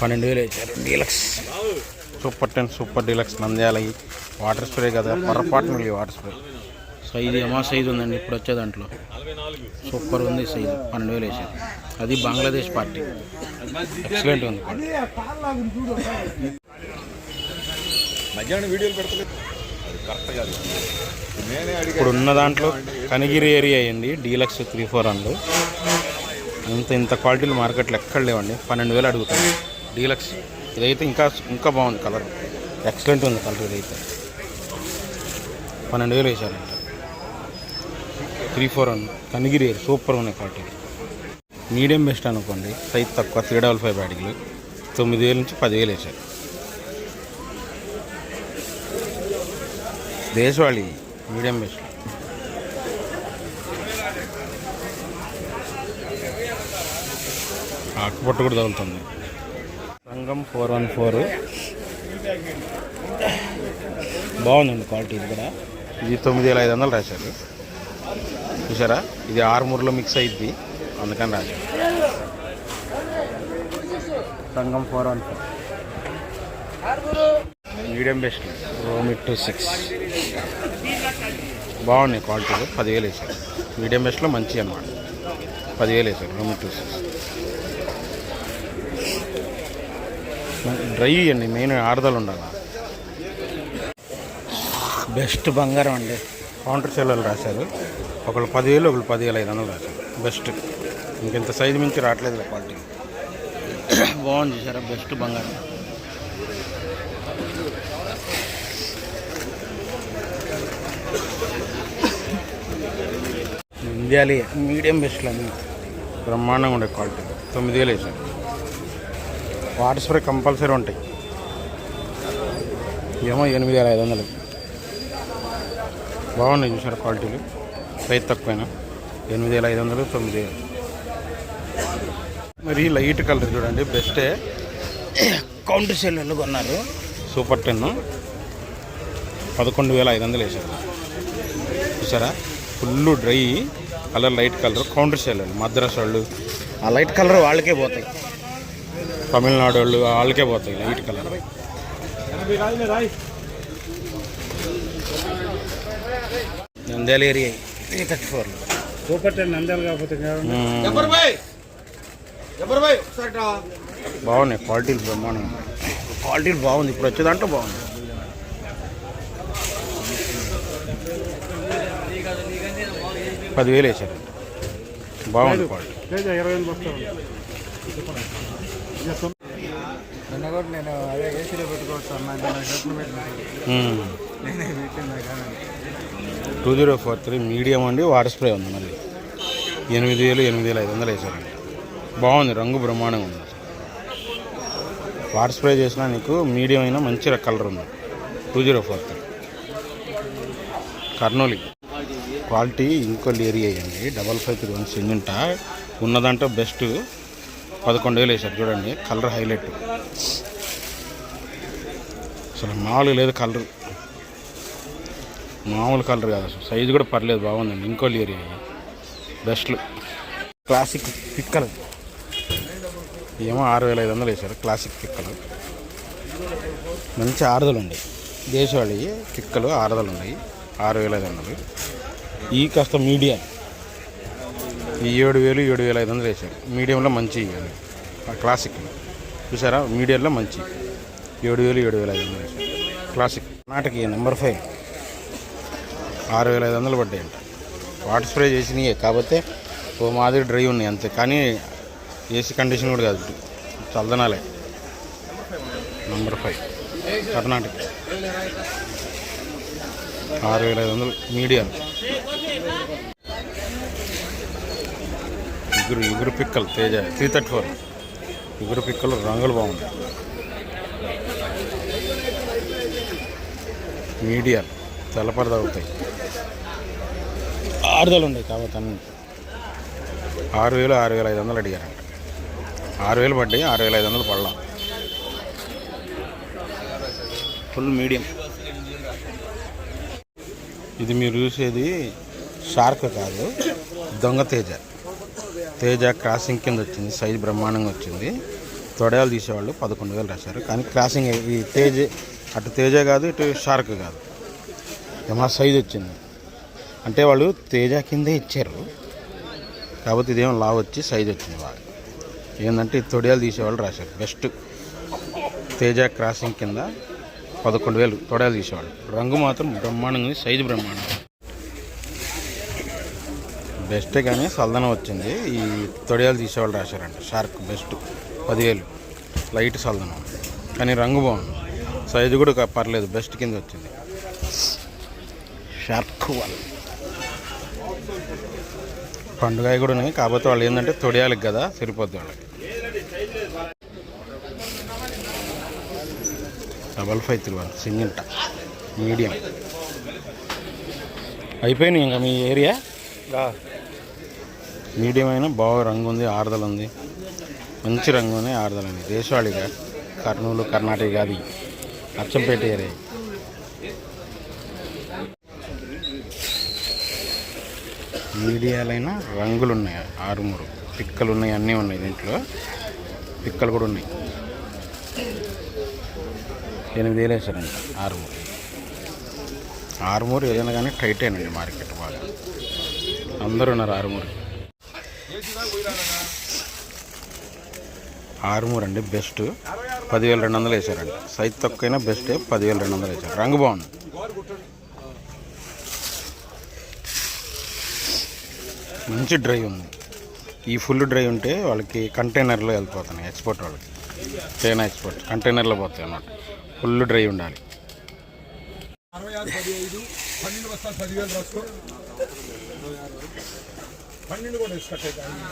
పన్నెండు వేలు వేసారు deluxe. Super ten super deluxe Nandyal water spray కదా పొరపాటున వాటర్ స్ప్రే. సైజు ఏమో సైజు ఉందండి ఇప్పుడు వచ్చే దాంట్లో. సూపర్ ఉంది సైజు పన్నెండు వేలు వేసారు. అది బంగ్లాదేశ్ పార్టీ. ఎక్సలెంట్ ఉంది. మధ్యాహ్నం వీడియోలు పెడతలేదు అది కరెక్ట్ కాదు. నేనే అడిగా ఇప్పుడు ఉన్న దాంట్లో కనిగిరి ఏరియా అయ్యింది డీలక్స్ త్రీ ఫోర్ హండ్రెడ్. ఇంత ఇంత క్వాలిటీలు మార్కెట్లో ఎక్కడ లేవండి. పన్నెండు వేలు అడుగుతాం డీలక్స్. ఇదైతే ఇంకా ఇంకా బాగుంది కలర్. ఎక్సలెంట్ ఉంది కలర్ ఇదైతే. పన్నెండు వేలు వేసారంట. Three four one. Kanigiri super ఉన్నాయి క్వాలిటీ. మీడియం బెస్ట్ అనుకోండి. సైజ్ తక్కువ. త్రీ డబల్ ఫైవ్ బ్యాటింగ్లు. తొమ్మిది వేల నుంచి పదివేలు వేసారు. దేశవాళి మీడియం బెస్ట్. ఆకుపట్టు కూడా తగులుతుంది. రంగం ఫోర్ వన్ ఫోర్. బాగుందండి క్వాలిటీ ఇది కూడా. ఇది తొమ్మిది వేల ఐదు వందలు రాశారు. చూసారా ఇది ఆరుమూరులో మిక్స్ అయింది అందుకని రాశారు. రంగం four one four. Medium best. రోమిట్ two six. బాగున్నాయి క్వాలిటీలు పదివేలు వేసారు మీడియం బెస్ట్లో మంచి అనమాట పదివేలు వేసారు రోమిట్ టూ సిక్స్. డ్రై అండి మెయిన్ ఆరుదలు ఉండాలి. బెస్ట్ బంగారం అండి. కౌంటర్ సెల్లర్లు రాశారు. ఒకళ్ళు పదివేలు ఒకళ్ళు పదివేల ఐదు వందలు రాశారు. బెస్ట్. ఇంకెంత సైజు మించి రావట్లేదు క్వాలిటీ. బాగుంది చూసారా బెస్ట్ బంగారం. ఇండియాలి మీడియం బెస్ట్లో అన్ని. బ్రహ్మాండంగా ఉండే క్వాలిటీ. తొమ్మిది వేలు వేసారు వాటర్ స్ప్రే కంపల్సరీ ఉంటాయి. ఏమో ఎనిమిది వేల ఐదు వందలు బాగున్నాయి చూసారు క్వాలిటీలు? రైతు తక్కువైనా. ఎనిమిది వేల ఐదు వందలు తొమ్మిది వేలు. మరి లైట్ కలర్ చూడండి బెస్టే కౌంటర్ సెల్లు కొన్నారు. Super ten. పదకొండు వేల ఐదు వందలు వేసారు చూసారా? Full dry colour light colour counter cell Madras వాళ్ళు. ఆ లైట్ కలర్ వాళ్ళకే పోతాయి. తమిళనాడు వాళ్ళు వాళ్ళకే పోతాయి light colour. Nandyal area. Three thirty ఫోర్లో సూపర్ టెన్ నంద్యాల కాకపోతే బాగున్నాయి క్వాలిటీలు బ్రహ్మాండం. క్వాలిటీలు బాగుంది ఇప్పుడు వచ్చే దాంట్లో బాగుంది. పదివేలు వేసారు బాగుంది క్వాలిటీ. నిన్న కూడా నేను అదే ఏసీలో పెట్టుకోవచ్చు two zero four three medium అండి వాటర్ స్ప్రే ఉంది మళ్ళీ. ఎనిమిది వేలు ఎనిమిది వేల ఐదు వందలు వేసారండి బాగుంది రంగు బ్రహ్మాండంగా ఉంది. వాటర్ స్ప్రే చేసినా నీకు మీడియం అయినా మంచి కలర్ ఉంది. Two zero four three. కర్నూలి. Quality ఇంకో ఏరియా అండి డబల్ ఫైవ్ త్రీ వన్ సింజంట ఉన్నదంటే బెస్ట్. పదకొండు వేలు వేసారు చూడండి కలర్ హైలైట్. అసలు మామూలు లేదు కలర్. మామూలు కలర్ కాదు అసలు. సైజు కూడా పర్లేదు బాగుందండి. ఇంకో ఏరియా బెస్ట్లు. క్లాసిక్ పిక్కలు ఏమో ఆరు వేల ఐదు వందలు వేశారు క్లాసిక్ పిక్కలు మంచి ఆరుదలు ఉన్నాయి దేశవాళి పిక్కలు ఆరుదలు ఉన్నాయి ఆరు వేల ఐదు వందలు. ఈ కాస్త మీడియం. ఈ ఏడు వేలు ఏడు వేల ఐదు వందలు వేశారు మీడియంలో మంచి ఇవ్వాలి ఆ క్లాసిక్ చూసారా? మీడియంలో మంచి. ఏడు వేలు ఏడు వేల ఐదు వందలు వేశారు క్లాసిక్ నాటకి నెంబర్ ఫైవ్ ఆరు వేల ఐదు వందలు పడ్డాయంట వాటర్ స్ప్రే చేసినాయి. కాకపోతే ఓ మాదిరి డ్రై ఉన్నాయి అంతే. కానీ ఏసీ కండిషన్ కూడా కాదు. చల్దనాలే నంబర్ ఫైవ్ కర్ణాటక. ఆరు వేల ఐదు వందలు. మీడియం. ఇగురు ఇగురు పిక్కలు తేజ త్రీ థర్టీ ఫోర్ ఇగురు పిక్కలు రంగులు బాగున్నాయి మీడియం తెల్లపర తగ్గుతాయి ఆరుదలు ఉన్నాయి కాబట్టి అన్ని. ఆరు వేలు ఆరు వేల ఐదు వందలు అడిగారంట. ఆరు వేలు పడ్డాయి ఆరు వేల ఐదు వందలు పడలా. ఫుల్ మీడియం ఇది మీరు చూసేది షార్క్ కాదు దొంగ తేజ. తేజ క్రాసింగ్ కింద వచ్చింది సైజ్ బ్రహ్మాండంగా వచ్చింది. తొడయాలు తీసేవాళ్ళు పదకొండు వేలు రాశారు. కానీ క్రాసింగ్ ఈ తేజ అటు తేజ కాదు ఇటు షార్క్ కాదు. ఏమా సైజ్ వచ్చింది. అంటే వాళ్ళు తేజ కిందే ఇచ్చారు. కాబట్టి ఇదేమో లావ్ వచ్చి సైజ్ వచ్చింది వాళ్ళు. ఏంటంటే ఈ తొడియాలు తీసేవాళ్ళు రాశారు. బెస్ట్ తేజ క్రాసింగ్ కింద పదకొండు వేలు తొడయాలు తీసేవాళ్ళు. రంగు మాత్రం బ్రహ్మాండంగా ఉంది సైజు బ్రహ్మాండం బెస్టే కానీ సల్దనం వచ్చింది. ఈ తొడియాలు తీసేవాళ్ళు రాశారంట. Shark best. పదివేలు. లైట్ సల్దనం. కానీ రంగు బాగుంది. సైజు కూడా పర్లేదు. బెస్ట్ కింద వచ్చింది. షార్క్ వాళ్ళు పండుగ కూడా ఉన్నాయి. కాకపోతే వాళ్ళు ఏంటంటే తొడియాలకు కదా సరిపోద్ది వాళ్ళకి. Double five three one. సింగింట. Medium. అయిపోయినాయి ఇంకా మీ ఏరియా? మీడియం అయినా బాగా రంగు ఉంది ఆరుదల ఉంది మంచి రంగు ఉంది ఆరుదల ఉంది దేశవాళిగా కర్నూలు కర్ణాటక అది అచ్చంపేట ఏరియా. మీడియాలైనా రంగులు ఉన్నాయి ఆరుమూరు పిక్కలు ఉన్నాయి అన్నీ ఉన్నాయి దీంట్లో. పిక్కలు కూడా ఉన్నాయి. ఎనిమిది వేలు వేసారండి ఆరుమూరు ఆరుమూరు ఏదైనా కానీ టైట్ అయినండి మార్కెట్ బాగా. అందరూ ఉన్నారు ఆరుమూరు ఆరుమూర్ అండి బెస్ట్ పదివేల రెండు వందలు వేసారండి సైజ్ తక్కువైనా బెస్టే పదివేల రెండు వందలు వేసారు రంగు బాగుంది. మంచి డ్రై ఉంది. ఈ ఫుల్ డ్రై ఉంటే వాళ్ళకి కంటైనర్లో వెళ్ళిపోతున్నాయి ఎక్స్పోర్ట్ వాళ్ళకి. చైనా ఎక్స్పోర్ట్ కంటైనర్లో పోతాయి అన్నమాట. ఫుల్ డ్రై ఉండాలి. అరవై ఆరు పది ఐదు పన్నెండు బస్తాలు పదివేలు రాసుకో.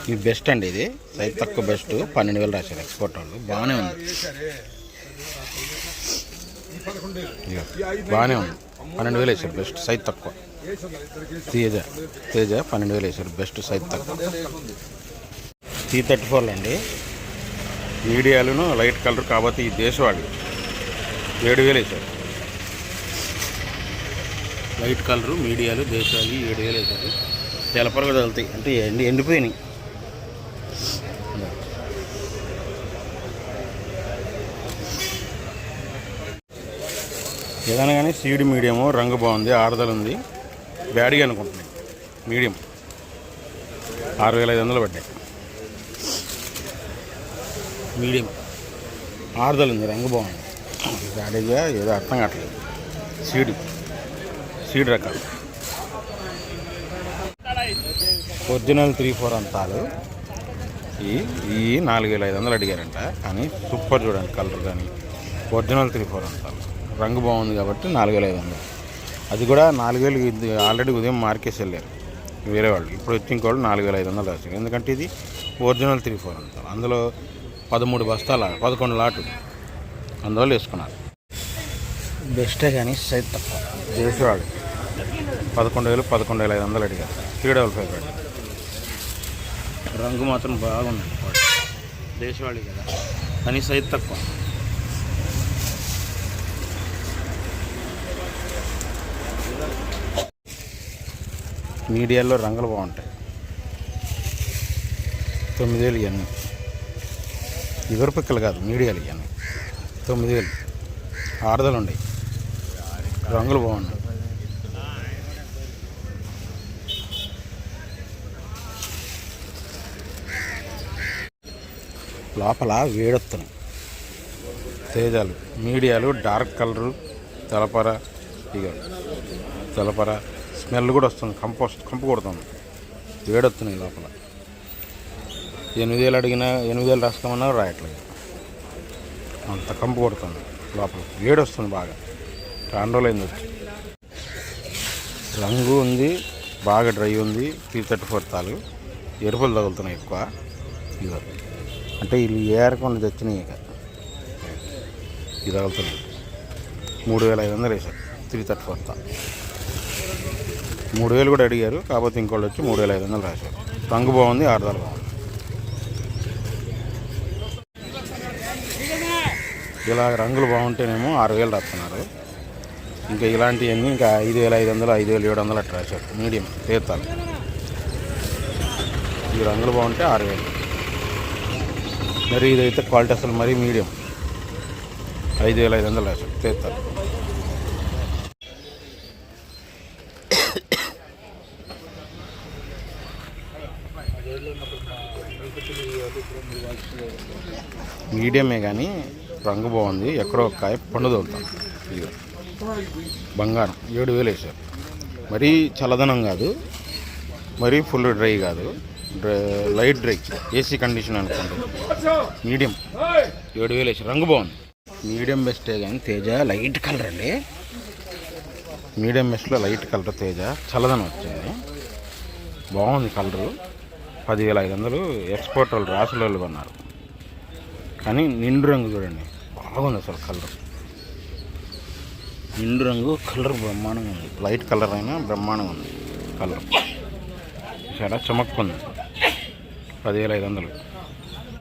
ఇది బెస్ట్ అండి ఇది. సైజ్ తక్కువ బెస్ట్ పన్నెండు వేలు రాశారు ఎక్స్పోర్ట్ వాళ్ళు. బాగానే ఉంది. బాగానే ఉంది. పన్నెండు వేలు వేసారు బెస్ట్ సైజ్ తక్కువ. తేజ తేజ పన్నెండు వేలు వేసారు బెస్ట్ సైజ్ తక్కువ. టీ థర్టీ ఫోర్లు అండి. మీడియాలను లైట్ కలర్ కాబట్టి ఈ దేశవాళి ఏడు వేలు వేసారు లైట్ కలరు మీడియాలు దేశవాళి ఏడు వేలు వేసారు తెలపర కూడా వెళ్తాయి అంటే ఎండి ఎండిపోయినాయి. ఏదైనా కానీ సీడ్ మీడియము రంగు బాగుంది ఆరుదల ఉంది. బ్యాడ్గా అనుకుంటున్నాయి. మీడియం. ఆరు వేల ఐదు వందలు పడ్డాయి. మీడియం. ఆరుదల ఉంది రంగు బాగుంది. బ్యాడీగా ఏదో అర్థం కావట్లేదు. సీడ్. సీడ్ రకాలు. ఒరిజినల్ త్రీ ఫోర్ అంతాలు. ఈ ఈ నాలుగు వేల ఐదు వందలు అడిగారంట. కానీ సూపర్ చూడండి కలర్ కానీ. ఒరిజినల్ త్రీ ఫోర్ అంతాలు. రంగు బాగుంది కాబట్టి నాలుగు వేల ఐదు వందలు. అది కూడా నాలుగు వేలు ఇది ఆల్రెడీ ఉదయం మార్కేసి వెళ్ళారు. వేరే వాళ్ళు. ఇప్పుడు వచ్చి ఇంకోళ్ళు నాలుగు వేల ఐదు వందలు రాశారు. ఎందుకంటే ఇది ఒరిజినల్ త్రీ ఫోర్ అంతాలు. అందులో పదమూడు బస్తాల పదకొండు లాటు అందువల్ల వేసుకున్నారు. బెస్టే కానీ సైజ్ తక్కువ. దేశవాడు పదకొండు వేలు పదకొండు వేల ఐదు వందలు అడిగారు. త్రీ డబల్ ఫైవ్ రంగు మాత్రం బాగుంది దేశవాళి కదా. కానీ సైజ్ తక్కువ. మీడియాలో రంగులు బాగుంటాయి. తొమ్మిది వేలు ఇవన్నీ ఇవరు పిక్కలు కాదు మీడియాలు ఇవన్నీ తొమ్మిది వేలు ఆరుదలు ఉన్నాయి రంగులు బాగున్నాయి. లోపల వేడొస్తున్నాయి తేజాలు మీడియాలు డార్క్ కలరు తెలపర ఇక తెలపర స్మెల్ కూడా వస్తుంది కంపోస్ట్ కంపు కొడుతుంది. వేడొస్తున్నాయి లోపల. ఎనిమిది వేలు అడిగినా ఎనిమిది వేలు రాసుకోమన్నా రాయట్లేదు. అంత కంపు కొడుతుంది లోపల. వేడొస్తుంది బాగా. రాండోలైంది రోజులైంది వచ్చి. రంగు ఉంది బాగా డ్రై ఉంది త్రీ థర్టీ ఫోర్ తాలు ఎరుపులు తగులుతున్నాయి ఎక్కువ. ఇదిగో. అంటే వీళ్ళు ఏరకుండా తెచ్చినాయి ఇక. ఇది తగులుతున్నాయి మూడు వేల ఐదు వందలు వేశారు. త్రీ థర్టీ ఫోర్ మూడు వేలు కూడా అడిగారు కాకపోతే ఇంకోళ్ళు వచ్చి మూడు వేల ఐదు వందలు రాశారు. రంగు బాగుంది ఆరుదల బాగుంది. ఇలా రంగులు బాగుంటేనేమో ఆరు వేలు రాస్తున్నారు. ఇంకా ఇలాంటివన్నీ ఇంకా ఐదు వేల ఐదు వందలు ఐదు వేలు ఏడు వందలు అట్లా రాశారు. మీడియం తీర్థాలు ఈ రంగులు బాగుంటే ఆరు వేలు. మరి ఇదైతే క్వాలిటీ అసలు మరీ మీడియం. ఐదు వేల ఐదు వందలు అసలు తెస్తారు. మీడియమే కానీ రంగు బాగుంది. ఎక్కడో కాయ పండు తోలుతాం. ఇది బంగారం ఏడు వేలు వేసారు మరీ చల్లదనం కాదు. మరీ ఫుల్ డ్రై కాదు. లైట్ డ్రై ఏసీ కండిషన్ అనుకోండి. మీడియం. ఏడు వేలు వేసారు రంగు బాగుంది. మీడియం బెస్టే కానీ తేజ లైట్ కలర్ అండి. మీడియం బెస్ట్లో లైట్ కలర్ తేజ చల్లదనం వచ్చింది. బాగుంది కలరు. పదివేల ఐదు వందలు ఎక్స్పోర్ట్ వాళ్ళు రాసుల వాళ్ళు కొన్నారు. కానీ నిండు రంగు చూడండి. బాగుంది అసలు కలర్. నిండు రంగు కలర్ బ్రహ్మాండంగా ఉంది. లైట్ కలర్ అయినా బ్రహ్మాండంగా ఉంది కలర్. చాలా చమక్కుంది. పదివేల ఐదు వందలు.